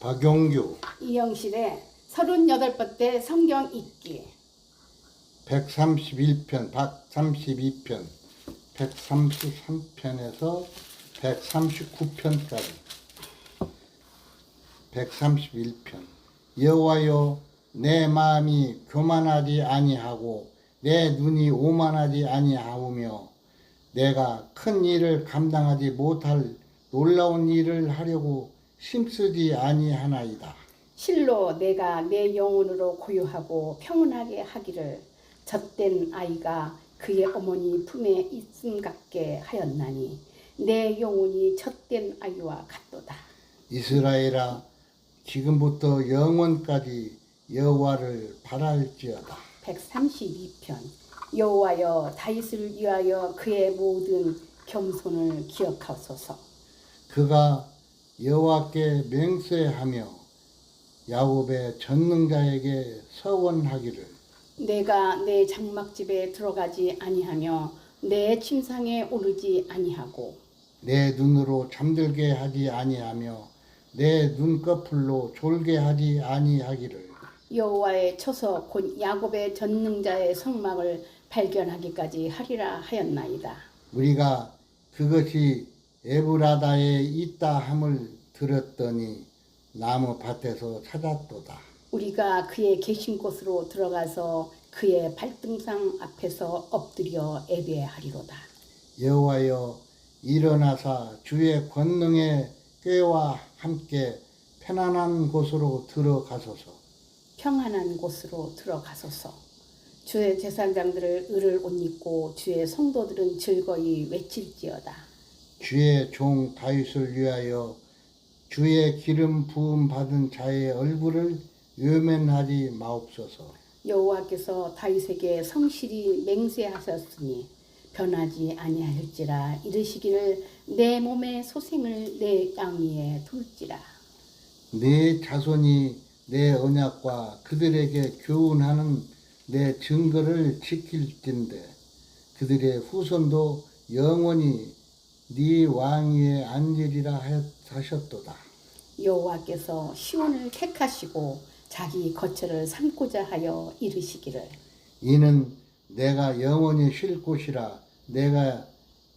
박용규. 이영실의 38번째 성경 읽기. 131편, 132편, 133편에서 139편까지. 131편. 여호와여 내 마음이 교만하지 아니하고 내 눈이 오만하지 아니하오며 내가 큰 일을 감당하지 못할 놀라운 일을 하려고 힘쓰지 아니하나이다. 실로 내가 내 영혼으로 고요하고 평온하게 하기를 젖된 아이가 그의 어머니 품에 있음 같게 하였나니 내 영혼이 젖된 아이와 같도다. 이스라엘아 지금부터 영원까지 여호와를 바랄지어다. 132편 여호와여 다윗을 위하여 그의 모든 겸손을 기억하소서. 그가 여호와께 맹세하며 야곱의 전능자에게 서원하기를 내가 내 장막집에 들어가지 아니하며 내 침상에 오르지 아니하고 내 눈으로 잠들게 하지 아니하며 내 눈꺼풀로 졸게 하지 아니하기를 여호와의 처소 곧 야곱의 전능자의 성막을 발견하기까지 하리라 하였나이다. 우리가 그것이 에브라다에 있다 함을 들었더니 나무 밭에서 찾았도다. 우리가 그의 계신 곳으로 들어가서 그의 발등상 앞에서 엎드려 예배하리로다. 여호와여 일어나사 주의 권능의 꾀와 함께 편안한 곳으로 들어가소서. 평안한 곳으로 들어가소서. 주의 제사장들을 을을 옷 입고 주의 성도들은 즐거이 외칠지어다. 주의 종 다윗을 위하여 주의 기름 부음 받은 자의 얼굴을 외면하지 마옵소서. 여호와께서 다윗에게 성실히 맹세하셨으니 변하지 아니하였지라 이르시기를 내 몸의 소생을 내 양위에 둘지라 내 자손이 내 언약과 그들에게 교훈하는 내 증거를 지킬진대 그들의 후손도 영원히 네 왕위에 앉으리라 하셨도다. 여호와께서 시온을 택하시고 자기 거처를 삼고자 하여 이르시기를 이는 내가 영원히 쉴 곳이라 내가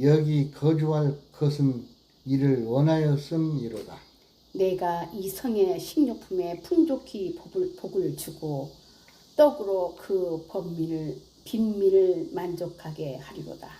여기 거주할 것은 이를 원하였음이로다. 내가 이 성의 식료품에 풍족히 복을, 복을 주고 떡으로 그 범민을 빈미를 만족하게 하리로다.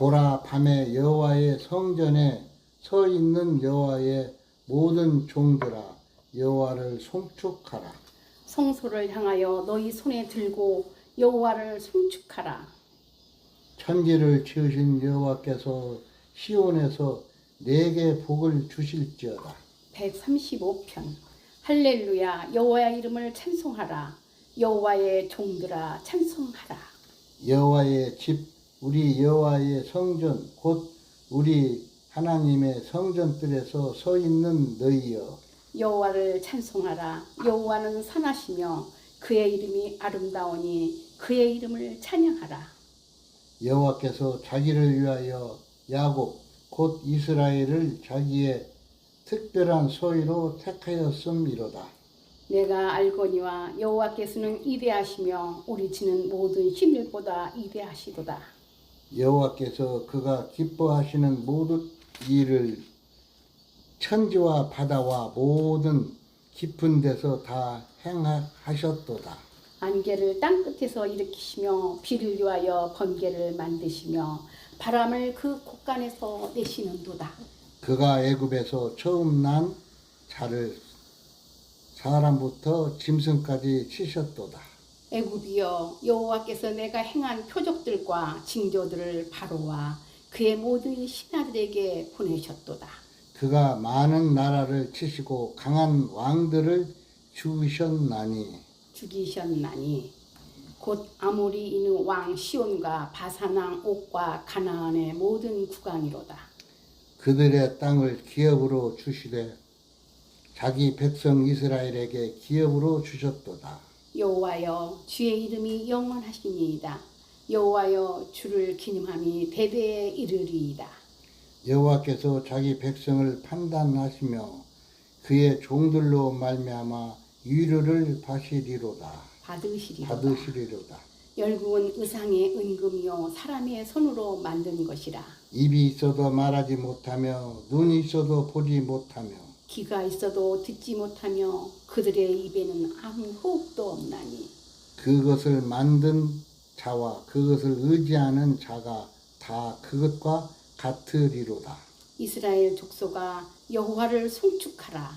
보라 밤에 여호와의 성전에 서 있는 여호와의 모든 종들아 여호와를 송축하라 성소를 향하여 너희 손에 들고 여호와를 송축하라. 천지를 지으신 여호와께서 시온에서 내게 복을 주실지어다 135편 할렐루야 여호와의 이름을 찬송하라. 여호와의 종들아 찬송하라. 여호와의 집 우리 여호와의 성전 곧 우리 하나님의 성전들에서 서 있는 너희여 여호와를 찬송하라. 여호와는 선하시며 그의 이름이 아름다우니 그의 이름을 찬양하라. 여호와께서 자기를 위하여 야곱 곧 이스라엘을 자기의 특별한 소유로 택하였음이로다. 내가 알거니와 여호와께서는 이대하시며 우리 지는 모든 신들보다 이대하시도다. 여호와께서 그가 기뻐하시는 모든 일을 천지와 바다와 모든 깊은 데서 다 행하셨도다. 안개를 땅 끝에서 일으키시며 비를 위하여 번개를 만드시며 바람을 그 곳간에서 내시는도다. 그가 애굽에서 처음 난 자를 사람부터 짐승까지 치셨도다. 애굽이여 여호와께서 내가 행한 표적들과 징조들을 바로와 그의 모든 신하들에게 보내셨도다. 그가 많은 나라를 치시고 강한 왕들을 죽으셨나니 죽이셨나니 곧 아모리 있는 왕 시온과 바사왕 옥과 가나안의 모든 국왕이로다. 그들의 땅을 기업으로 주시되 자기 백성 이스라엘에게 기업으로 주셨도다. 여호와여 주의 이름이 영원하시니이다. 여호와여 주를 기념함이 대대에 이르리이다. 여호와께서 자기 백성을 판단하시며 그의 종들로 말미암아 위로를 받으시리로다. 받으시리로다. 받으시리로다. 열국은 의상의 은금이요 사람의 손으로 만든 것이라. 입이 있어도 말하지 못하며 눈이 있어도 보지 못하며 귀가 있어도 듣지 못하며 그들의 입에는 아무 호흡도 없나니 그것을 만든 자와 그것을 의지하는 자가 다 그것과 같으리로다. 이스라엘 족속아 여호와를 송축하라.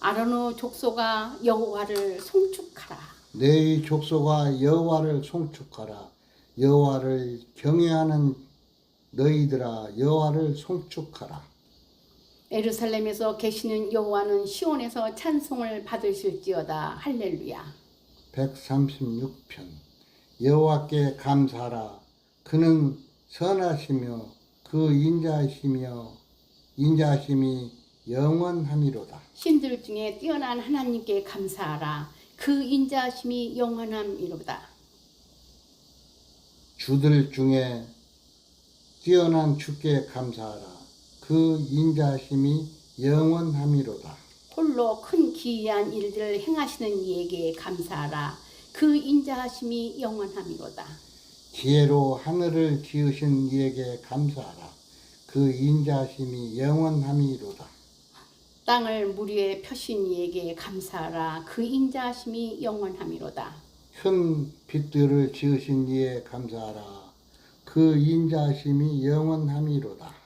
아론의 족속아 여호와를 송축하라. 내 족속아 여호와를 송축하라. 여호와를 경외하는 너희들아 여호와를 송축하라. 에루살렘에서 계시는 여호와는 시온에서 찬송을 받으실지어다 할렐루야. 136편 여호와께 감사하라 그는 선하시며 그 인자하시며 인자하심이 영원함이로다 신들 중에 뛰어난 하나님께 감사하라. 그 인자하심이 영원함이로다. 주들 중에 뛰어난 주께 감사하라 그 인자하심이 영원함이로다 홀로 큰 기이한 일들을 행하시는 이에게 감사하라. 그 인자하심이 영원함이로다. 지혜로 하늘을 지으신 이에게 감사하라 그 인자하심이 영원함이로다 땅을 물 위에 펴신 이에게 감사하라. 그 인자하심이 영원함이로다. 큰 빛들을 지으신 이에 감사하라. 그 인자하심이 영원함이로다.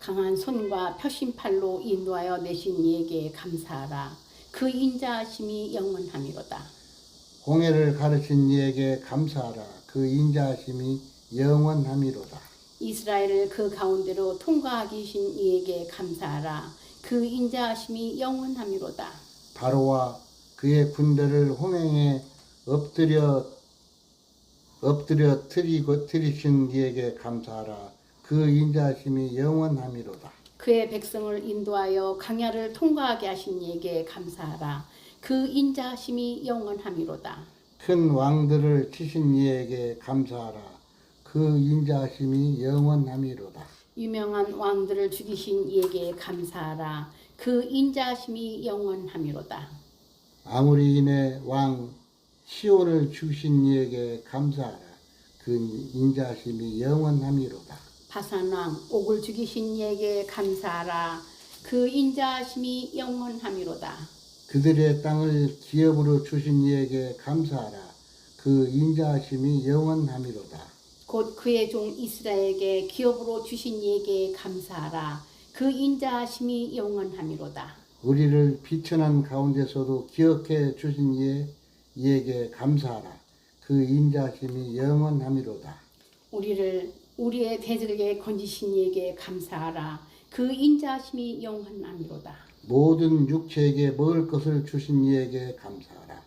강한 손과 펴신 팔로 인도하여 내신 이에게 감사하라. 그 인자하심이 영원함이로다. 홍해를 가르친 이에게 감사하라. 그 인자하심이 영원함이로다. 이스라엘을 그 가운데로 통과하게 하신 이에게 감사하라. 그 인자하심이 영원함이로다. 바로와 그의 군대를 홍행에 엎드려 엎드려 트리고 트리신 이에게 감사하라. 그 인자심이 영원함이로다. 그의 백성을 인도하여 강야를 통과하게 하신 이에게 감사하라. 그 인자하심이 영원함이로다. 큰 왕들을 치신 이에게 감사하라. 그 인자심이 영원함이로다. 유명한 왕들을 죽이신 이에게 감사하라. 그 인자하심이 영원함이로다. 아무리 인의 왕 시온을 주신 이에게 감사하라. 그 인자심이 영원함이로다. 바산왕 옥을 죽이신 이에게 감사하라. 그 인자하심이 영원함이로다. 그들의 땅을 기업으로 주신 이에게 감사하라. 그 인자하심이 영원함이로다. 곧 그의 종 이스라엘에게 기업으로 주신 이에게 감사하라. 그 인자하심이 영원함이로다. 우리를 비천한 가운데서도 기억해 주신 이에, 이에게 감사하라. 그 인자심이 영원함이로다. 우리를 우리의 대적에게 건지신 이에게 감사하라. 그 인자하심이 영원함이로다. 모든 육체에게 먹을 것을 주신 이에게 감사하라.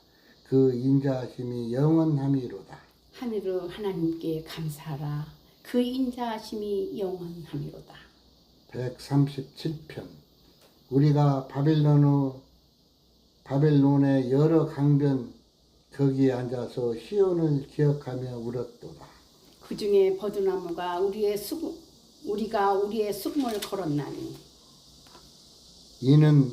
그 인자심이 영원함이로다. 하늘의 하나님께 감사하라. 그 인자하심이 영원함이로다. 137편 우리가 바벨론의 바벨론의 여러 강변 거기에 앉아서 시온을 기억하며 울었도다. 그 중에 버드나무가 우리의 수 우리가 우리의 수금을 걸었나니 이는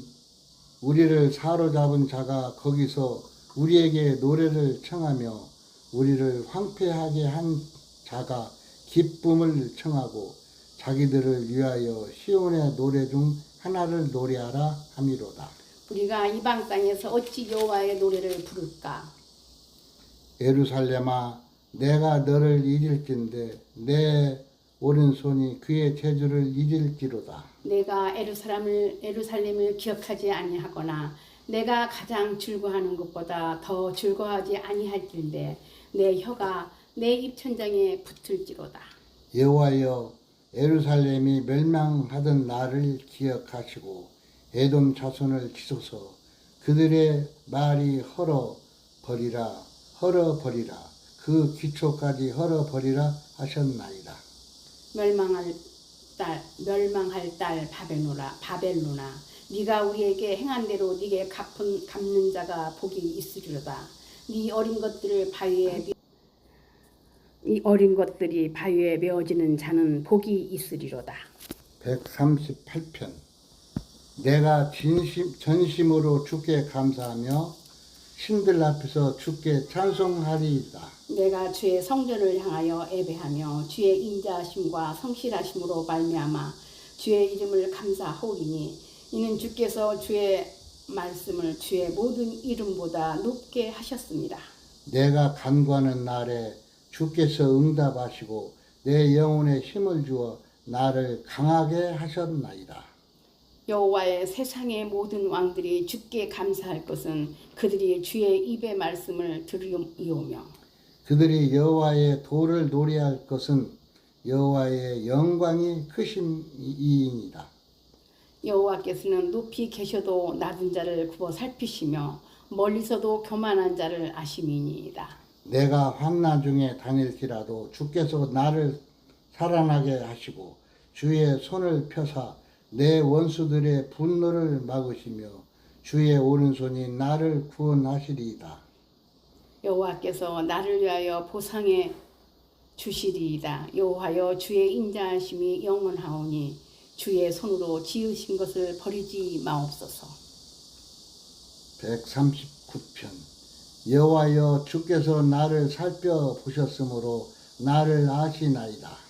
우리를 사로잡은 자가 거기서 우리에게 노래를 청하며 우리를 황폐하게 한 자가 기쁨을 청하고 자기들을 위하여 시온의 노래 중 하나를 노래하라 함이로다. 우리가 이방 땅에서 어찌 여호와의 노래를 부를까? 예루살렘아 내가 너를 잊을진데 내 오른손이 그의 재주를 잊을지로다. 내가 에루살렘을 에루살렘을 기억하지 아니하거나 내가 가장 즐거워하는 것보다 더 즐거워하지 아니할진데 내 혀가 내 입천장에 붙을지로다. 여호와여 예루살렘이 멸망하던 날을 기억하시고 에돔 자손을 치소서 그들의 말이 헐어 버리라 헐어 버리라 그 기초까지 헐어 버리라 하셨나이다. 멸망할 딸 멸망할 딸 바벨로나 바벨로나 네가 우리에게 행한 대로 네게 갚은 갚는 자가 복이 있으리로다. 네 어린 것들을 바위에 매- 이 어린 것들이 바위에 메어지는 자는 복이 있으리로다. 138편 내가 진심 전심으로 주께 감사하며 신들 앞에서 주께 찬송하리이다. 내가 주의 성전을 향하여 예배하며 주의 인자하심과 성실하심으로 말미암아 주의 이름을 감사하오리니 이는 주께서 주의 말씀을 주의 모든 이름보다 높게 하셨습니다. 내가 간구하는 날에 주께서 응답하시고 내 영혼에 힘을 주어 나를 강하게 하셨나이다. 여호와의 세상의 모든 왕들이 주께 감사할 것은 그들이 주의 입의 말씀을 들으이오며 그들이 여호와의 도를 노래할 것은 여호와의 영광이 크심이니이다. 여호와께서는 높이 계셔도 낮은 자를 굽어 살피시며 멀리서도 교만한 자를 아심이니이다. 내가 환난 중에 다닐지라도 주께서 나를 살아나게 하시고 주의 손을 펴사 내 원수들의 분노를 막으시며 주의 오른손이 나를 구원하시리이다. 여호와께서 나를 위하여 보상해 주시리이다. 여호와여 주의 인자하심이 영원하오니 주의 손으로 지으신 것을 버리지 마옵소서. 139편 여호와여 주께서 나를 살펴 보셨으므로 나를 아시나이다.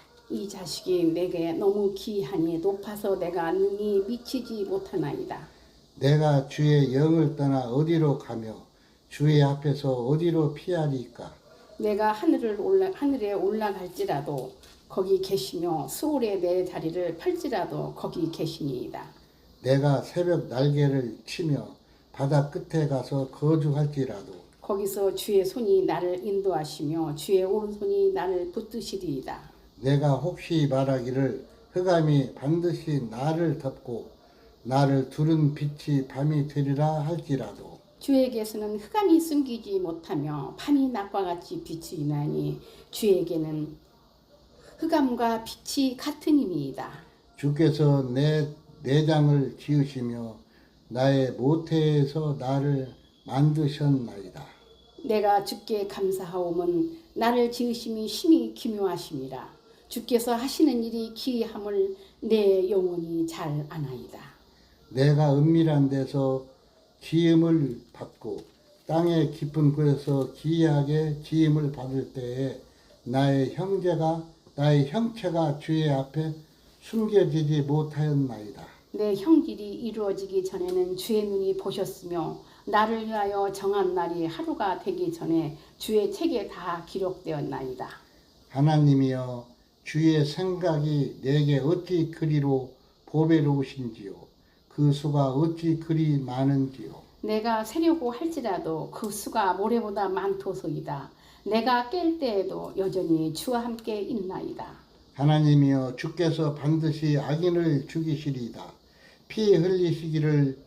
이 자식이 내게 너무 귀하니 높아서 내가 능히 미치지 못하나이다. 내가 주의 영을 떠나 어디로 가며 주의 앞에서 어디로 피하리까? 내가 하늘을 올라 하늘에 올라갈지라도 거기 계시며 수월에 내 자리를 펼지라도 거기 계시니이다. 내가 새벽 날개를 치며 바다 끝에 가서 거주할지라도 거기서 주의 손이 나를 인도하시며 주의 오른손이 나를 붙드시리이다. 내가 혹시 말하기를 흑암이 반드시 나를 덮고 나를 두른 빛이 밤이 되리라 할지라도 주에게서는 흑암이 숨기지 못하며 밤이 낮과 같이 빛이 나니 주에게는 흑암과 빛이 같으니이다. 주께서 내 내장을 지으시며 나의 모태에서 나를 만드셨나이다. 내가 주께 감사하오면 나를 지으심이 심히 기묘하심이라. 주께서 하시는 일이 기이함을 내 영혼이 잘 아나이다. 내가 은밀한 데서 지음을 받고 땅의 깊은 곳에서 기이하게 지음을 받을 때에 나의 형제가 나의 형체가 주의 앞에 숨겨지지 못하였나이다. 내 형질이 이루어지기 전에는 주의 눈이 보셨으며 나를 위하여 정한 날이 하루가 되기 전에 주의 책에 다 기록되었나이다. 하나님이여 주의 생각이 내게 어찌 그리로 보배로우신지요 그 수가 어찌 그리 많은지요 내가 세려고 할지라도 그 수가 모래보다 많도소이다. 내가 깰 때에도 여전히 주와 함께 있나이다. 하나님이여 주께서 반드시 악인을 죽이시리이다. 피 흘리시기를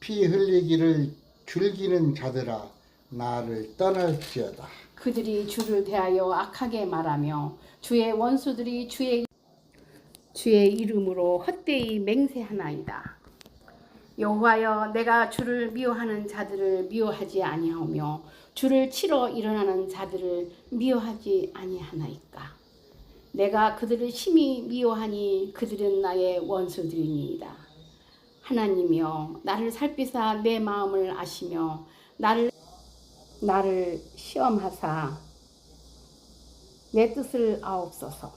피 흘리기를 즐기는 자들아 나를 떠날지어다. 그들이 주를 대하여 악하게 말하며 주의 원수들이 주의 주의 이름으로 헛되이 맹세하나이다. 여호와여 내가 주를 미워하는 자들을 미워하지 아니하며 주를 치러 일어나는 자들을 미워하지 아니하나이까. 내가 그들을 심히 미워하니 그들은 나의 원수들이니이다. 하나님이여 나를 살피사 내 마음을 아시며 나를 나를 시험하사 내 뜻을 아옵소서.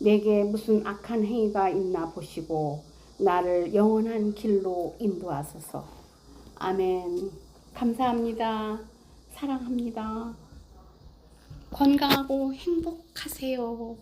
내게 무슨 악한 행위가 있나 보시고 나를 영원한 길로 인도하소서. 아멘. 감사합니다. 사랑합니다. 건강하고 행복하세요.